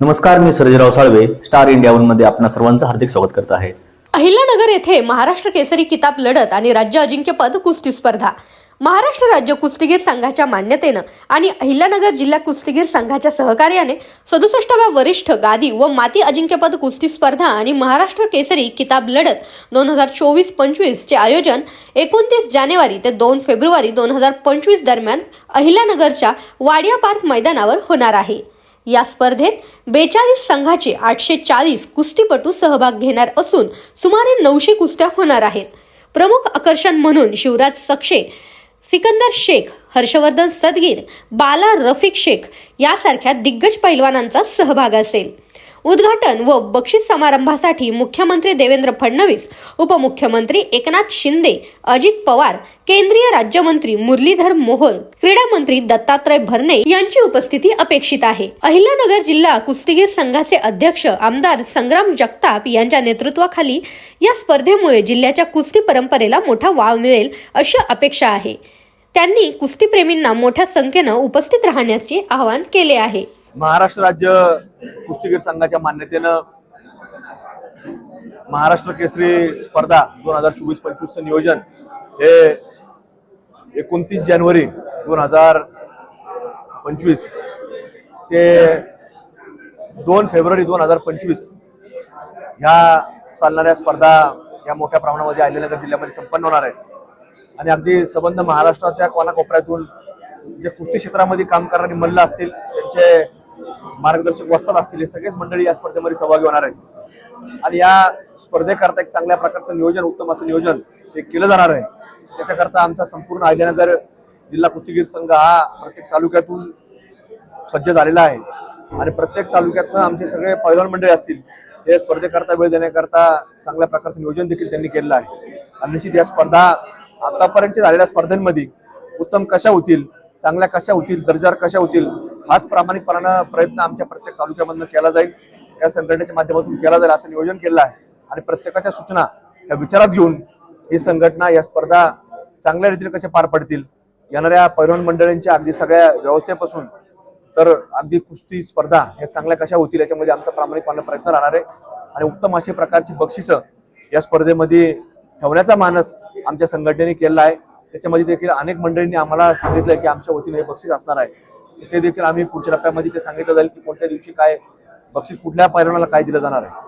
नमस्कार मी Sarjerao Salve star India वनमध्ये आपणा सर्वांचं हार्दिक स्वागत करत आहे. अहिल्यानगर येथे महाराष्ट्र केसरी किताब लढत आणि राज्य अजिंक्यपद कुस्ती स्पर्धा. महाराष्ट्र राज्य कुस्तीगीर संघाच्या मान्यतेनं आणि अहिल्यानगर जिल्हा कुस्तीगीर संघाच्या सहकार्याने सदुसष्टाव्या वरिष्ठ गादी व माती अजिंक्यपद कुस्ती स्पर्धा आणि महाराष्ट्र केसरी किताब लढत दोन हजार चोवीस पंचवीसचे आयोजन एकोणतीस जानेवारी ते दोन फेब्रुवारी दोन हजार पंचवीस दरम्यान अहिल्यानगरच्या वाडिया पार्क मैदानावर होणार आहे. या स्पर्धेत बेचाळीस संघाचे आठशे चाळीस कुस्तीपटू सहभाग घेणार असून सुमारे नऊशे कुस्त्या होणार आहेत. प्रमुख आकर्षण म्हणून शिवराज सक्षे सिकंदर शेख हर्षवर्धन सदगीर बाला रफिक शेख यासारख्या दिग्गज पैलवानांचा सहभाग असेल. उद्घाटन व बक्षीस समारंभासाठी मुख्यमंत्री देवेंद्र फडणवीस उपमुख्यमंत्री एकनाथ शिंदे अजित पवार केंद्रीय राज्यमंत्री मुरलीधर मोहोळ क्रीडा मंत्री दत्तात्रय भरणे यांची उपस्थिती अपेक्षित आहे. अहिल्यानगर जिल्हा कुस्तीगीर संघाचे अध्यक्ष आमदार संग्राम जगताप यांच्या नेतृत्वाखाली या स्पर्धेमुळे जिल्ह्याच्या कुस्ती परंपरेला मोठा वाव मिळेल अशी अपेक्षा आहे. त्यांनी कुस्तीप्रेमींना मोठ्या संख्येनं उपस्थित राहण्याचे आवाहन केले आहे. महाराष्ट्र राज्य कुस्तीगीर संघाच्या मान्यतेनं महाराष्ट्र केसरी स्पर्धा दोन हजार चोवीस पंचवीसचं नियोजन हे एकोणतीस जानेवारी दोन हजार पंचवीस ते दोन फेब्रुवारी दोन हजार पंचवीस ह्या चालणाऱ्या स्पर्धा या मोठ्या प्रमाणामध्ये अहिल्यानगर जिल्ह्यामध्ये संपन्न होणार आहे आणि अगदी संबंध महाराष्ट्राच्या कोणाकोपऱ्यातून जे कुस्ती क्षेत्रामध्ये काम करणारी मल्ल असतील त्यांचे मार्गदर्शक वस्तात असतील हे सगळेच मंडळी या स्पर्धेमध्ये सहभागी होणार आहेत. आणि या स्पर्धेकरता एक चांगल्या प्रकारचं नियोजन उत्तम असं नियोजन हे केलं जाणार आहे. त्याच्याकरता आमचा संपूर्ण अहिल्यानगर जिल्हा कुस्तीगीर संघ हा प्रत्येक तालुक्यातून सज्ज झालेला आहे. आणि प्रत्येक तालुक्यातनं आमचे सगळे पैलवान मंडळी असतील हे स्पर्धेकरता वेळ देण्याकरता चांगल्या प्रकारचं नियोजन देखील त्यांनी केलेलं आहे. आणि निश्चित या स्पर्धा आतापर्यंत झालेल्या स्पर्धांमध्ये उत्तम कशा होतील चांगल्या कशा होतील दर्जार कशा होतील हाच प्रामाणिकपणानं प्रयत्न आमच्या प्रत्येक तालुक्यामधनं केला जाईल. या संघटनेच्या माध्यमातून केला जाईल असं नियोजन केलेलं आहे. आणि प्रत्येकाच्या सूचना या विचारात घेऊन ही संघटना या स्पर्धा चांगल्या रीतीने कशा पार पडतील येणाऱ्या परिवहन मंडळींच्या अगदी सगळ्या व्यवस्थेपासून तर अगदी कुस्ती स्पर्धा हे चांगल्या कशा होतील याच्यामध्ये आमचा प्रामाणिकपणे प्रयत्न राहणार आहे. आणि उत्तम अशी प्रकारची बक्षिसं या स्पर्धेमध्ये ठेवण्याचा मानस आमच्या संघटनेने केलेला आहे. त्याच्यामध्ये देखील अनेक मंडळींनी आम्हाला सांगितलं की आमच्या वतीने हे बक्षीस असणार आहे. ते देखील आम्ही पुढच्या टप्प्यामध्ये ते सांगितलं जाईल की कोणत्या दिवशी काय बक्षीस कुठल्या पैलवानाला काय दिलं जाणार आहे.